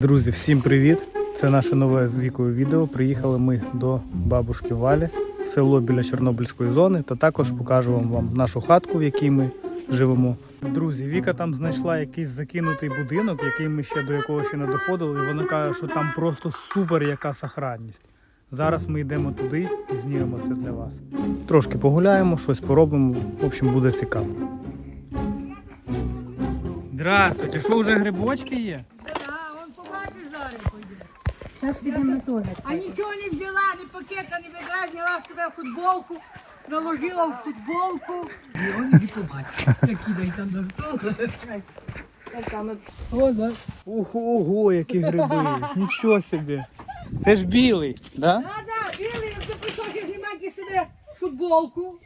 Друзі, всім привіт! Це наше нове з вікою відео. Приїхали ми до бабушки Валі, село біля Чорнобильської зони, та також покажу вам, вам нашу хатку, в якій ми живемо. Друзі, Віка там знайшла якийсь закинутий будинок, який ми ще до якого ще не доходили, і вона каже, що там просто супер яка сохранність. Зараз ми йдемо туди і знімемо це для вас. Трошки погуляємо, щось поробимо. В общем, буде цікаво. Здравствуйте, що вже грибочки є? Да, он побачить зараз поїде. Зараз підемо на туалет. А нічого не взяла, ні пакета, ні відра, зняла себе футболку, наложила в футболку. Не побачить. Такі дай там да. Ого, ого, які гриби! Нічого собі. Це ж білий, да? Да, да, білий, я прийшов знімати себе футболку.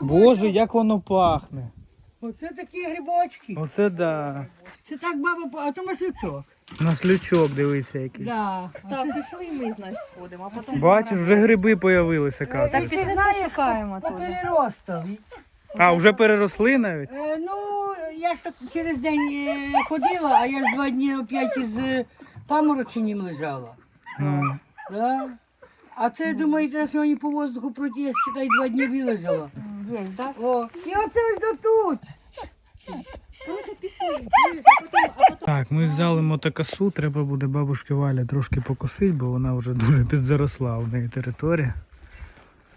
Боже, як воно пахне. Оце такі грибочки. Оце да. Це так баба, а то маслючок. На слючок дивися який. Да. Так, пішли ми, значить, сходимо, а потім... Бачиш, вже гриби появилися, Так кажуть. пішли шукаємо По туди. А, вже переросли навіть? Е, ну, я ж так через день е, ходила, а я ж два дні опять із е, памороченням лежала. М. Да? А це, думаєте, на сьогодні по воздуху пройти, я считай, два дні вилежала. Є, так? О, і оце ось до тут. Так, ми взяли мотокосу, треба буде бабушки Валі трошки покосити, бо вона вже дуже підзаросла в неї територія.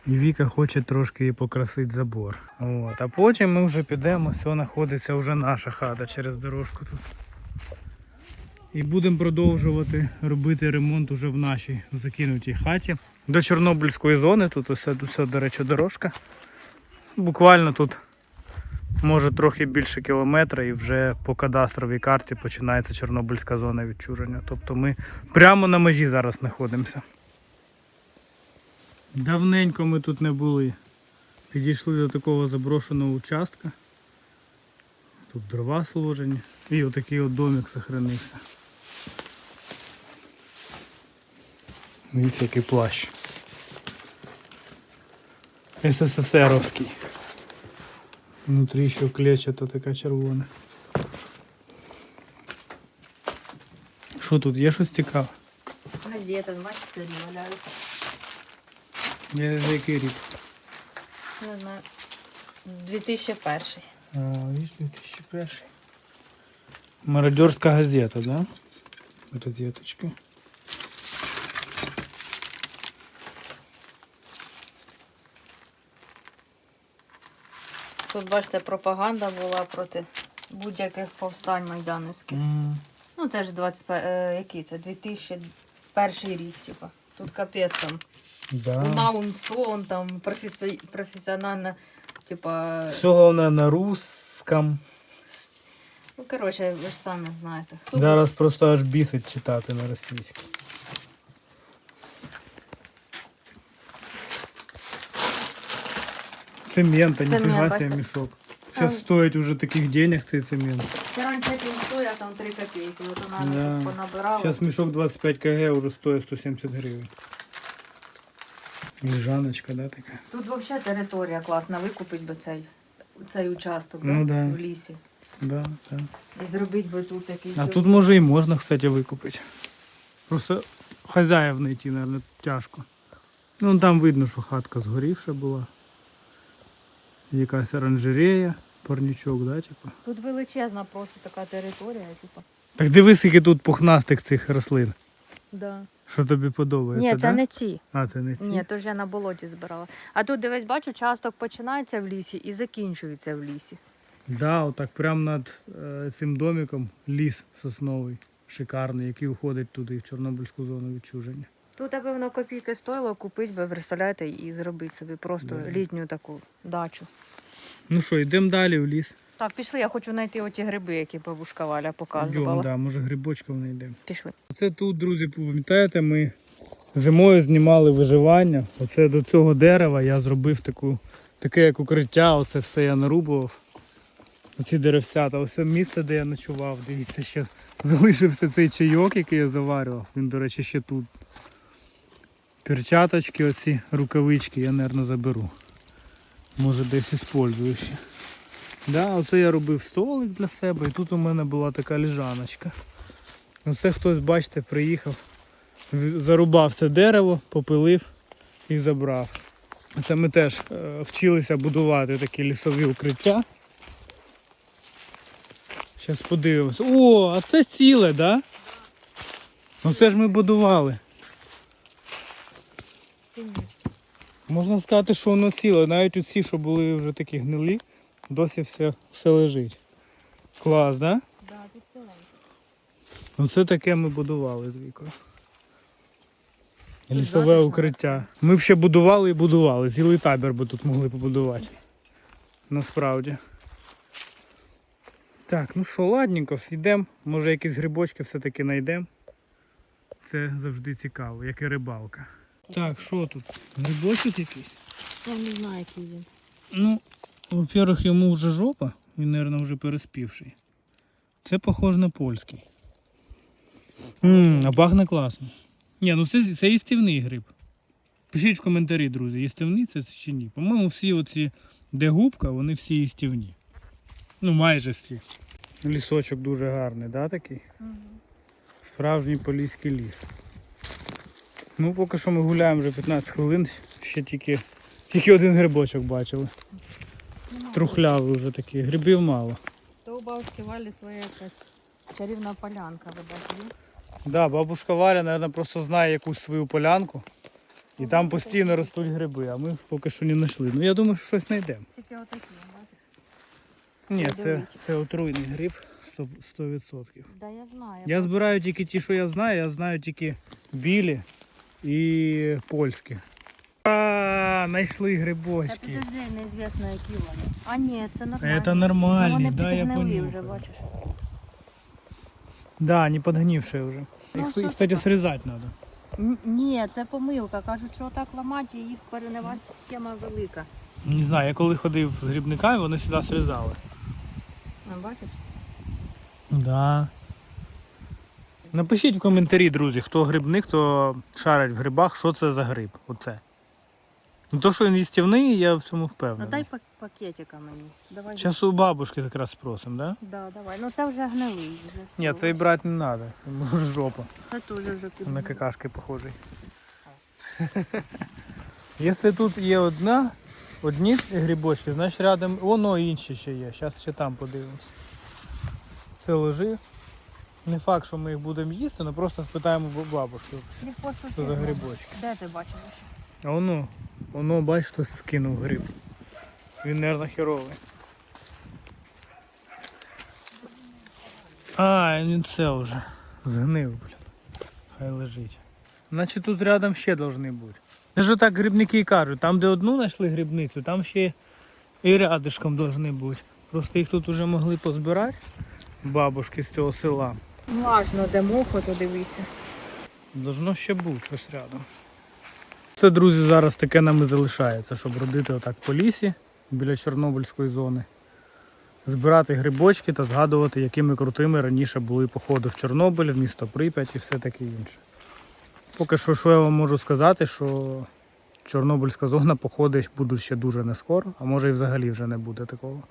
І Віка хоче трошки її покрасити забор. От. А потім ми вже підемо, все знаходиться вже наша хата через дорожку тут. І будемо продовжувати робити ремонт уже в нашій закинутій хаті. До Чорнобильської зони, тут все, до речі, дорожка. Буквально тут може трохи більше кілометра і вже по кадастровій карті починається Чорнобильська зона відчуження. Тобто ми прямо на межі зараз знаходимося. Давненько ми тут не були. Підійшли до такого заброшеного участка. Тут дрова сложені. І отакий от домик сохранився. Дивіться, який плащ. СССРовський. Внутрі ще клетчата така червона. Що тут, є щось цікаве? Газета, бачиш, сирі валяються. Я за який рік? Не знаю. 2001. А, видиш, 2001. Мародерська газета, да? Розеточка. Тут, бачите, пропаганда була проти будь-яких повстань майдановських. М, Ну, це ж 20, е, який це? 2001 рік, типа. Тут капець там. Да. Наун сон, там професі... професіональна, типа. Все головне на русском. Ну, коротше, ви ж самі знаєте. Зараз просто аж бісить читати на російській. Цемента, Цемент, ніфіга себе бачите? мішок. Зараз Там- стоїть уже таких денег цей цемент. Це раніше він стояв там 3 копійки, от вона Да. тут понабирала. Зараз мішок 25 кг уже стоїть 170 гривень. Лежаночка, да, така? Тут взагалі територія класна, викупить би цей, цей участок Ну да? да. в лісі. Да, да. І зробити би тут такий. А тут може і можна, кстати, викупити. Просто хазяїв знайти, мабуть, тяжко. Ну там видно, що хатка згорівша була. Якась оранжерея, парничок, да, типу. Тут величезна просто така територія, типу. Так дивись, скільки тут пухнастих цих рослин. Да. Що тобі подобається? Ні, це да? не ці. А, це не ці? Ні, то ж я на болоті збирала. А тут дивись, бачу, часток починається в лісі і закінчується в лісі. Да, отак прямо над е, цим домиком ліс сосновий, шикарний, який уходить туди, в Чорнобильську зону відчуження. Тут, аби воно копійки стоїло, купити би, представляєте, і зробити собі просто Да. літню таку дачу. Ну що, йдемо далі в ліс. Так, пішли, я хочу знайти оті гриби, які бабушка Валя показувала. да, може грибочком знайдемо. Пішли. Оце тут, друзі, пам'ятаєте, ми зимою знімали виживання. Оце до цього дерева я зробив таку, таке як укриття, оце все я нарубував. Оці деревцята, ось місце, де я ночував. Дивіться, ще залишився цей чайок, який я заварював. Він, до речі, ще тут. Перчаточки, оці рукавички я, мабуть, заберу. Може десь іспользую ще. Да, оце я робив столик для себе, і тут у мене була така лежаночка. Ну це хтось, бачите, приїхав, зарубав це дерево, попилив і забрав. Це ми теж е, вчилися будувати такі лісові укриття. Зараз подивимося. О, а це ціле, так? Да? Ну це ж ми будували. Можна сказати, що воно ціле. Навіть оці, що були вже такі гнилі, досі все, все лежить. Клас, так? Да? Да, тут селенько. Оце таке ми будували з вікою. Лісове затишно, укриття. Ми б ще будували і будували. Цілий табір би тут могли побудувати. Насправді. Так, ну що, ладненько, йдемо. Може якісь грибочки все-таки знайдемо. Це завжди цікаво, як і рибалка. Так, що тут? Грибочок якийсь? Я не знаю, який він. Ну, во-первых, йому вже жопа, він, мабуть, вже переспівший. Це похоже на польський. Ммм, а пахне класно. Ні, ну це, це їстівний гриб. Пишіть в коментарі, друзі, їстівний це чи ні. По-моєму, всі оці, де губка, вони всі їстівні. Ну, майже всі. Лісочок дуже гарний, да, такий? Справжній поліський ліс. Ну, поки що ми гуляємо вже 15 хвилин, ще тільки, тільки один грибочок бачили. Трухлявий вже такий, грибів мало. То у бабушки Валі своя якась чарівна полянка, ви бачили? Да, бабушка Валя, мабуть, просто знає якусь свою полянку. І там постійно ростуть гриби, а ми поки що не знайшли. Ну я думаю, що щось знайдемо. Тільки отакі, бачиш? Ні, це, це отруйний гриб 100%. 100%. Да, я знаю. Я збираю тільки ті, що я знаю, я знаю тільки білі і польські. А, знайшли Та грибочки. підожди, неізвісно, які вони. А ні, це нормально. Це Ну, нормальні, вони да, я підгнили вже, бачиш. Да, не подгнившие уже. Ну, Их, що кстати, срезать надо. Н- Ні, це помилка. Кажуть, що так ламати, їх перенова система велика. Не знаю, я коли ходив з грибниками, вони завжди срізали. А, бачиш? Да. Напишіть в коментарі, друзі, хто грибник, хто шарить в грибах, що це за гриб. Оце. Ну то, що він їстівний, я в цьому Ну впевнений. дай пак- пакетика мені. Давай. Зараз у бабушки якраз спросимо, да? Да, давай. Ну це вже гнилий. Вже Ні, цей брати не треба. Може жопа. Це теж вже На какашки похожий. Якщо тут є одна, одні грибочки, значить рядом воно інші ще є. Зараз ще там подивимось. Це лежи. Не факт, що ми їх будемо їсти, але просто спитаємо у бабушки, Не хочу що за грибочки. Де ти бачиш? А воно, воно, бачиш, хтось скинув гриб. Він, мабуть, херовий. А, він це вже. Згнив, блін. Хай лежить. Значить тут рядом ще повинні бути. Це ж так грибники і кажуть, там де одну знайшли грибницю, там ще і рядишком повинні бути. Просто їх тут вже могли позбирати, бабушки з цього села. Важно, де мухо, то дивися. Должно ще бути щось рядом. Це, друзі, зараз таке нам і залишається, щоб родити отак по лісі біля Чорнобильської зони. Збирати грибочки та згадувати, якими крутими раніше були походи в Чорнобиль, в місто Прип'ять і все таке інше. Поки що, що я вам можу сказати, що Чорнобильська зона походи будуть ще дуже не скоро, а може і взагалі вже не буде такого.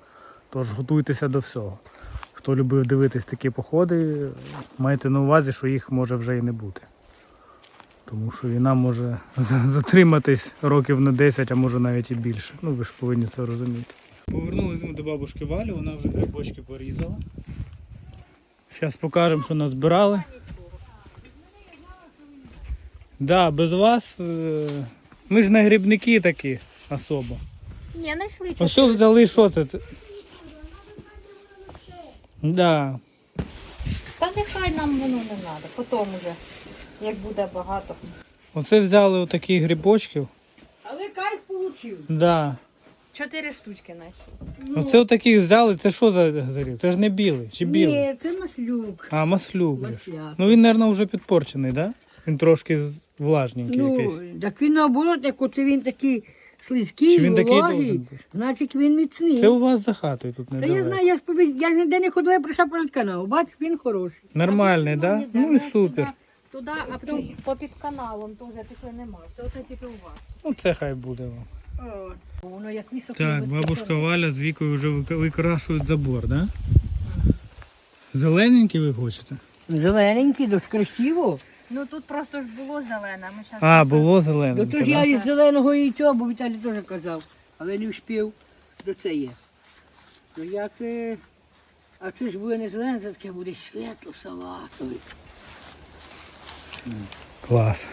Тож готуйтеся до всього. Хто любив дивитись такі походи, майте на увазі, що їх може вже і не бути. Тому що війна може затриматись років на 10, а може навіть і більше. Ну ви ж повинні це розуміти. Повернулися ми до бабушки Валі, вона вже грибочки порізала. Зараз покажемо, що назбирали. Да, без вас. е, Ми ж не грибники такі особо. Ні, знайшли Ось що взяли, що це? Да. Та нехай нам воно не треба, потім уже, як буде багато. Оце взяли отакі грибочків. Але кайф получив. Да. Чотири штучки. Ну, Оце отаких взяли, це що за гриб? Це ж не білий, чи білий? Ні, це маслюк. А, маслюк. же ж. Масляк. Ну він, мабуть, вже підпорчений, так? Да? Він трошки з- влажненький якийсь. Ну, так він наоборот, як от він такий слизький, Чи він такий вологий, должен значить він міцний. Це у вас за хатою тут Та недалеко. я знаю, я ж, побі- я ж ніде не ходила, я прийшла понад канал. Бач, він хороший. Нормальний, так? Да? Ну і супер. Туди, а потім по під каналом теж пішли нема. Все це тільки у вас. Ну це хай буде вам. О, воно як високо. Так, високо. бабушка Валя з вікою вже вика- викрашують забор, так? Да? Зелененький ви хочете? Зелененький, дуже красиво. Ну тут просто ж було зелене, ми. А, було Ну зелене. то ж я із зеленого і цього, бо Віталій теж казав, але не вспів до це є. Ну я це. А це ж буде не зелене, це таке буде світло салатове. Клас.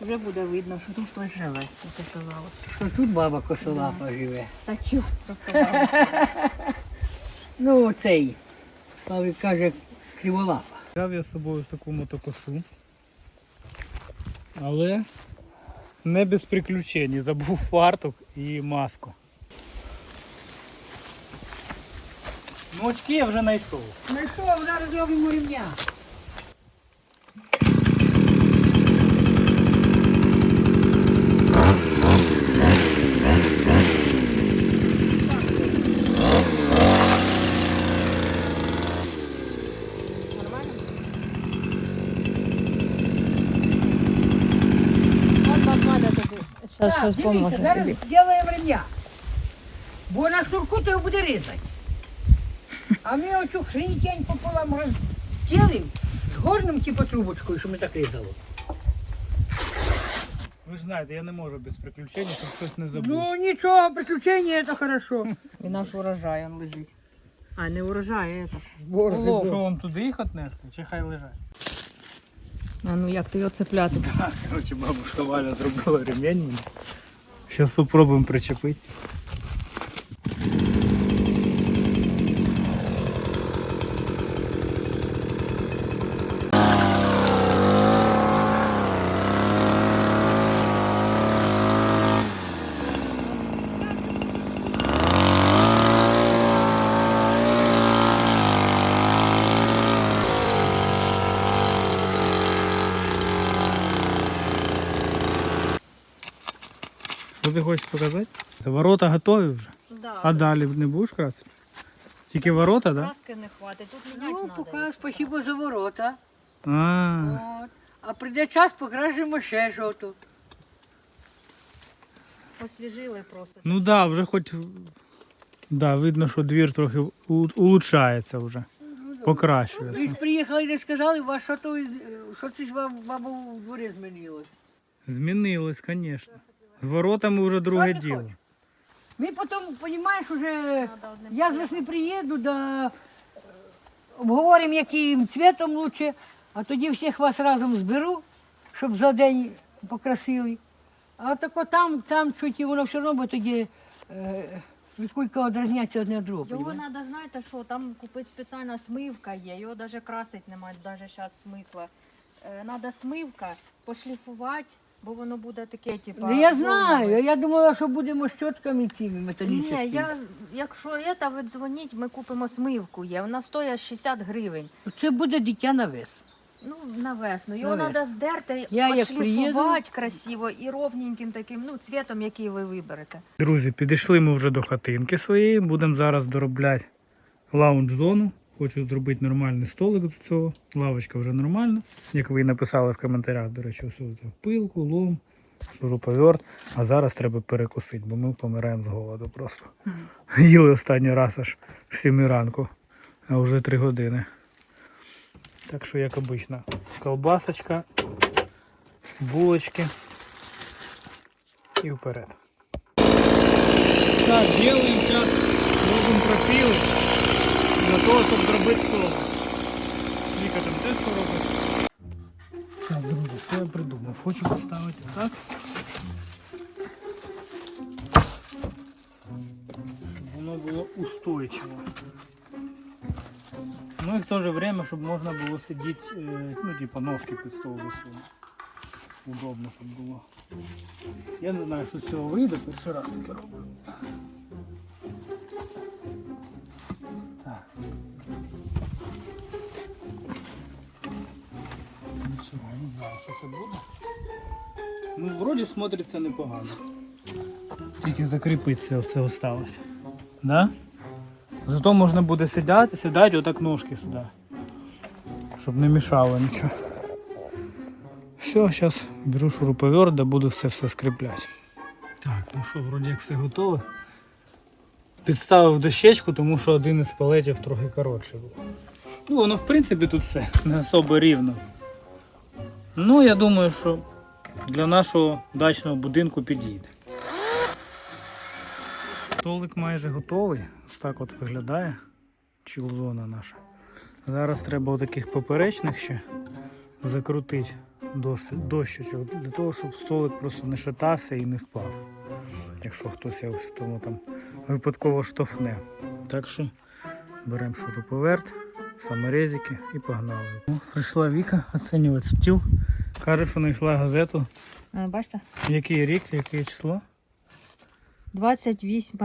Вже буде видно, що тут хтось живе, як ти казала. Що тут баба косолапа живе. Та чого розказала? Ну цей. Славик каже, криволапа. Взяв я з собою таку мотокосу. Але не без приключень. Забув фартук і маску. Ну, очки я вже знайшов. Знайшов, зараз робимо рівня. От бабада тобі зараз щось поможе. зараз зробимо ремня. Бо на шнурку то його буде різати. А ми оцю хренітень пополам розділимо з горним типу трубочкою, що ми так різали. Ви ж знаєте, я не можу без приключень, щоб щось не забув. Ну нічого, приключення це хорошо. І наш урожай он лежить. А, не урожай, а этот. Що вам туди їх отнести, чи хай лежать? А ну як ти його цепляти? Короче, бабушка Валя зробила ремень. Зараз спробуємо причепити. Що ти хочеш Це ворота готові вже. Да, А далі не будеш красити? Тільки ворота, так? Да? краски не хватить, тут міняти Ну, поки спасибо за ворота. А, От. А прийде час, покрасимо ще жовту. Освіжили просто. ну так, да, вже хоч. Да, видно, що двір трохи у- улучшається вже. Покращується. Ви приїхали і сказали, вас що то із- що це ж вам баба у дворі змінилось. Змінилось, звісно. З воротами вже друге ти діло. Ми потім, розумієш, уже я з весни приїду, да обговоримо, яким цвітом лучше, а тоді всіх вас разом зберу, щоб за день покрасили. А тако там, там чуть і воно все одно, бо тоді е, від кулька одразняться одне від другого. Його понімаєш? треба, знаєте, що там купити спеціальна смивка є, його навіть красити немає навіть зараз смисла. Треба смивка, пошліфувати, бо воно буде таке, типу. Ну, я знаю, я думала, що будемо щотками цими металічними. Ні, я, якщо є, то ви дзвоніть, ми купимо смивку є. Вона стоїть 60 гривень. Це буде дитя на вес. Ну, на весну. Його На треба здерти, Я як пошліфувати красиво і ровненьким таким, ну, цвітом, який ви виберете. Друзі, підійшли ми вже до хатинки своєї. Будемо зараз доробляти лаунж-зону. Хочу зробити нормальний столик до цього. Лавочка вже нормальна. Як ви і написали в коментарях, до речі, все це пилку, лом, шуруповерт. А зараз треба перекусити, бо ми помираємо з голоду просто. Їли останній раз аж в 7 ранку, а вже 3 години. Так що, як обично, колбасочка, булочки і вперед. Так, делаем сейчас, робимо профіли для того, щоб зробити стол. Віка там теж що робить. Так, друзі, що я придумав? Хочу поставити так. Щоб воно було устойчиво. Ну і в то же время, щоб можна було сидіти, е, ну, типа ножки під стол висунути. Удобно, щоб було. Я не знаю, що з цього вийде, перший раз таке роблю. Це буде. Ну, вроді смотриться непогано. Тільки закріпитися все осталось. Да? Зато можна буде сідати, сідати отак ножки сюди. Щоб не мішало нічого. Все, зараз беру шуруповерт, да буду все все скріпляти. Так, ну що, вроді як все готове. Підставив дощечку, тому що один із палетів трохи коротший був. Ну, воно в принципі тут все не особо рівно. Ну, я думаю, що для нашого дачного будинку підійде. Столик майже готовий. Ось так от виглядає чілзона наша. Зараз треба отаких поперечних ще закрутити дощечок для того, щоб столик просто не шатався і не впав. Якщо хтось його тому там випадково штовхне. Так що беремо шуруповерт, саморезики і погнали. Прийшла Віка оцінювати стіл. Каже, що знайшла газету. Е, Бачите? Який рік, яке число? 28,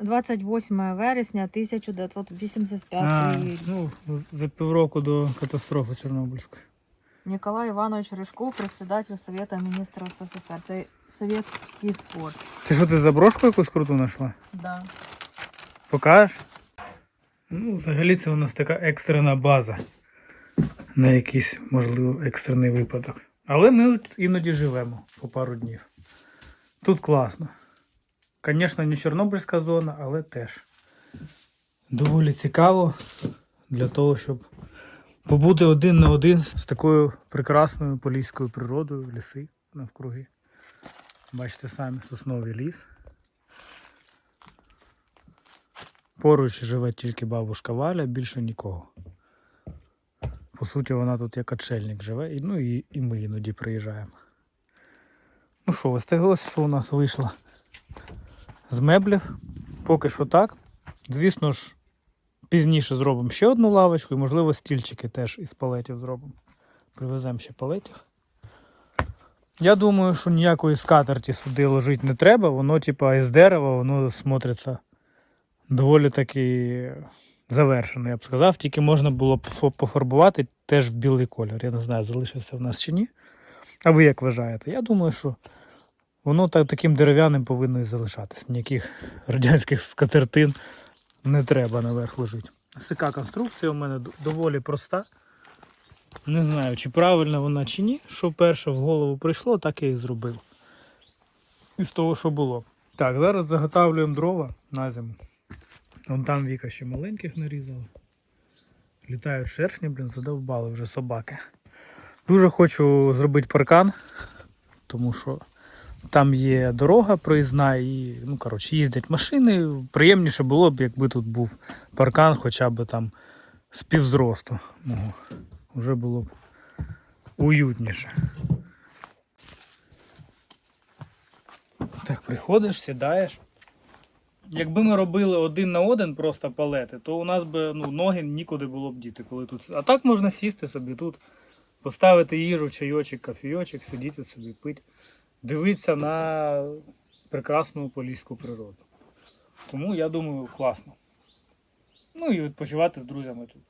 28 вересня 1985 А, рік. ну, за півроку до катастрофи Чорнобильської. Николай Иванович Рыжков, председатель Совета министров СССР. Це советский спорт. Ти що ти заброшку якусь круту знайшла? Да. Покажеш? Ну, взагалі це у нас така екстрена база на якийсь, можливо, екстрений випадок. Але ми іноді живемо по пару днів. Тут класно. Звісно, не Чорнобильська зона, але теж доволі цікаво для того, щоб побути один на один з такою прекрасною поліською природою, ліси навкруги. Бачите самі сосновий ліс. Поруч живе тільки бабушка Валя, більше нікого. Суті, вона тут як отшельник живе, ну і, і ми іноді приїжджаємо. Ну що, ось що у нас вийшло з меблів. Поки що так. Звісно ж, пізніше зробимо ще одну лавочку і, можливо, стільчики теж із палетів зробимо. Привеземо ще палетів. Я думаю, що ніякої скатерті сюди ложити не треба, воно, типа, із дерева, воно смотриться доволі таки завершено, я б сказав. Тільки можна було пофарбувати теж в білий кольор. Я не знаю, залишився в нас чи ні. А ви як вважаєте? Я думаю, що воно так, таким дерев'яним повинно і залишатись. Ніяких радянських скатертин не треба наверх ложити. Ось Така конструкція у мене доволі проста. Не знаю, чи правильна вона, чи ні. Що перше в голову прийшло, так я і зробив. Із того, що було. Так, зараз заготавлюємо дрова на зиму. Вон там Віка ще маленьких нарізала. Літають шершні, блін, задовбали вже собаки. Дуже хочу зробити паркан, тому що там є дорога проїзна і, ну, коротше, їздять машини. Приємніше було б, якби тут був паркан хоча б там з півзросту мого. Вже було б уютніше. Так, приходиш, сідаєш. Якби ми робили один на один просто палети, то у нас би ну, ноги нікуди було б діти, коли тут. А так можна сісти собі тут, поставити їжу, чайочок, кофійочок, сидіти собі, пити, дивитися на прекрасну поліську природу. Тому я думаю, класно. Ну і відпочивати з друзями тут,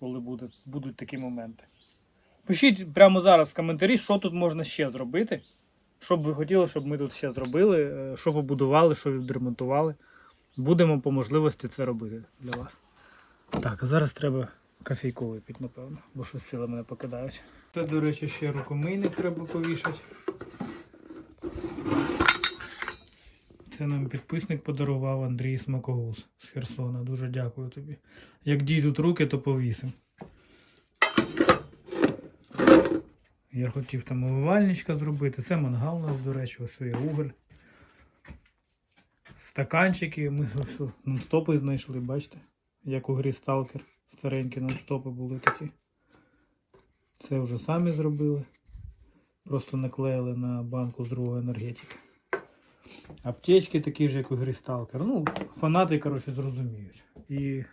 коли буде, будуть такі моменти. Пишіть прямо зараз в коментарі, що тут можна ще зробити. Що б ви хотіли, щоб ми тут ще зробили, е, що побудували, що відремонтували. Будемо по можливості це робити для вас. Так, а зараз треба кофейку випити, напевно, бо щось сили мене покидають. Це, до речі, ще рукомийник треба повішати. Це нам підписник подарував Андрій Смакогус з Херсона. Дуже дякую тобі. Як дійдуть руки, то повісимо. Я хотів там умивальничка зробити. Це мангал у нас, до речі, ось є уголь. Стаканчики, ми нон-стопи знайшли, бачите? Як у грі Сталкер. Старенькі нон-стопи були такі. Це вже самі зробили. Просто наклеїли на банку з другої енергетики. Аптечки такі ж, як у грі Сталкер. Ну, фанати, коротше, зрозуміють. І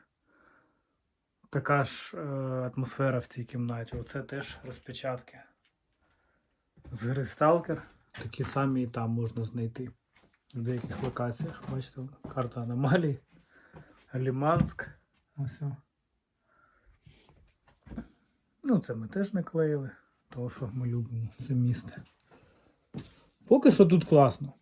така ж е, атмосфера в цій кімнаті. Оце теж розпечатки. З гри Сталкер. Такі самі і там можна знайти. В деяких локаціях. Бачите, карта аномалій. Ліманськ. Ось. Ну, це ми теж наклеїли, тому що ми любимо це місце. Поки що тут класно.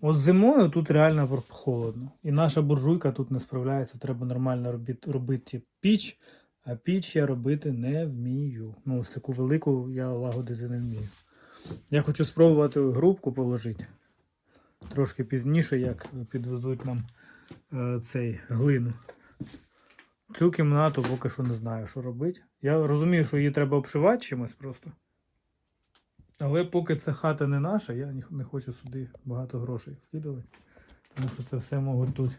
От зимою тут реально холодно. І наша буржуйка тут не справляється, треба нормально робити, робити піч, а піч я робити не вмію. Ну, ось таку велику я лагодити не вмію. Я хочу спробувати грубку положити. Трошки пізніше, як підвезуть нам е, цей глину. Цю кімнату поки що не знаю, що робити. Я розумію, що її треба обшивати чимось просто. Але поки це хата не наша, я не хочу сюди багато грошей вкидувати. Тому що це все можуть тут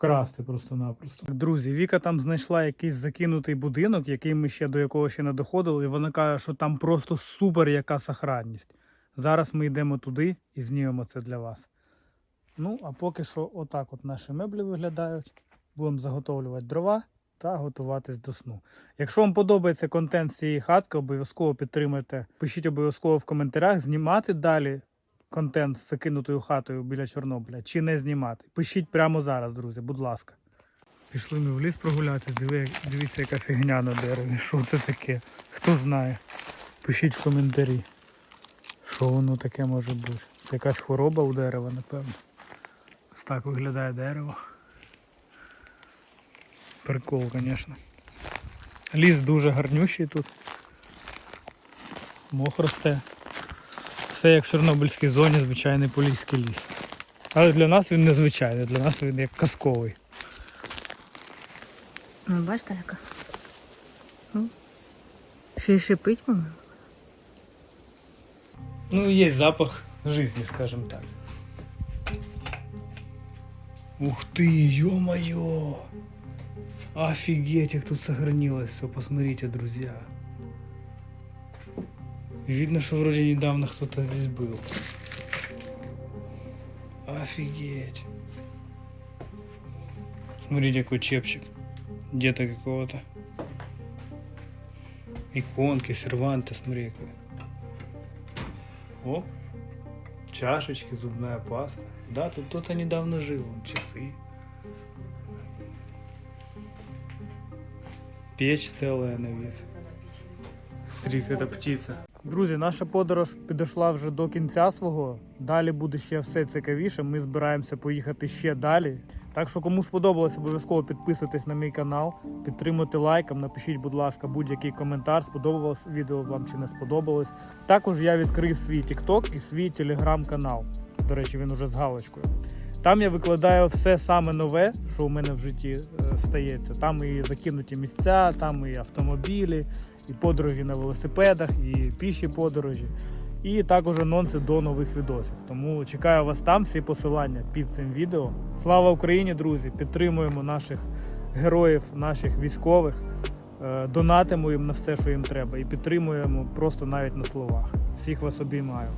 вкрасти просто-напросто. Друзі, Віка там знайшла якийсь закинутий будинок, який ми ще до якого ще не доходили, і вона каже, що там просто супер яка сохранність. Зараз ми йдемо туди і знімемо це для вас. Ну, а поки що отак от наші меблі виглядають. Будемо заготовлювати дрова та готуватись до сну. Якщо вам подобається контент з цієї хатки, обов'язково підтримайте. Пишіть обов'язково в коментарях, знімати далі контент з закинутою хатою біля Чорнобиля чи не знімати. Пишіть прямо зараз, друзі, будь ласка. Пішли ми в ліс прогуляти. Диви, дивіться, яка фігня на дереві. Що це таке? Хто знає? Пишіть в коментарі, що воно таке може бути. Це якась хвороба у дерева, напевно. Ось так виглядає дерево. Прикол, звісно. Ліс дуже гарнющий тут. Мох росте Все як в Чорнобильській зоні, звичайний поліський ліс. Але для нас він незвичайний, для нас він як казковий. Ну, бачите, яка? Ну, ще й шипить, мама. Ну, є запах жизни, скажем так. Ух ты, ё-моё! Офигеть, как тут сохранилось все, посмотрите, друзья. Видно, что вроде недавно кто-то здесь был. Офигеть. Смотрите, какой чепчик. Где-то какого-то. Иконки, серванты, смотри какой. О, чашечки, зубная паста. Да, тут кто-то недавно жил, часы. Печь целая на вид. Стріх, це птиця. Друзі, наша подорож підійшла вже до кінця свого. Далі буде ще все цікавіше. Ми збираємося поїхати ще далі. Так що, кому сподобалось, обов'язково підписуйтесь на мій канал, підтримуйте лайком, напишіть, будь ласка, будь-який коментар, сподобалось відео вам чи не сподобалось. Також я відкрив свій TikTok і свій телеграм-канал. До речі, він уже з галочкою. Там я викладаю все саме нове, що у мене в житті е, стається. Там і закинуті місця, там і автомобілі, і подорожі на велосипедах, і піші подорожі, і також анонси до нових відосів. Тому чекаю вас там, всі посилання під цим відео. Слава Україні, друзі! Підтримуємо наших героїв, наших військових, е, донатимо їм на все, що їм треба, і підтримуємо просто навіть на словах. Всіх вас обіймаю.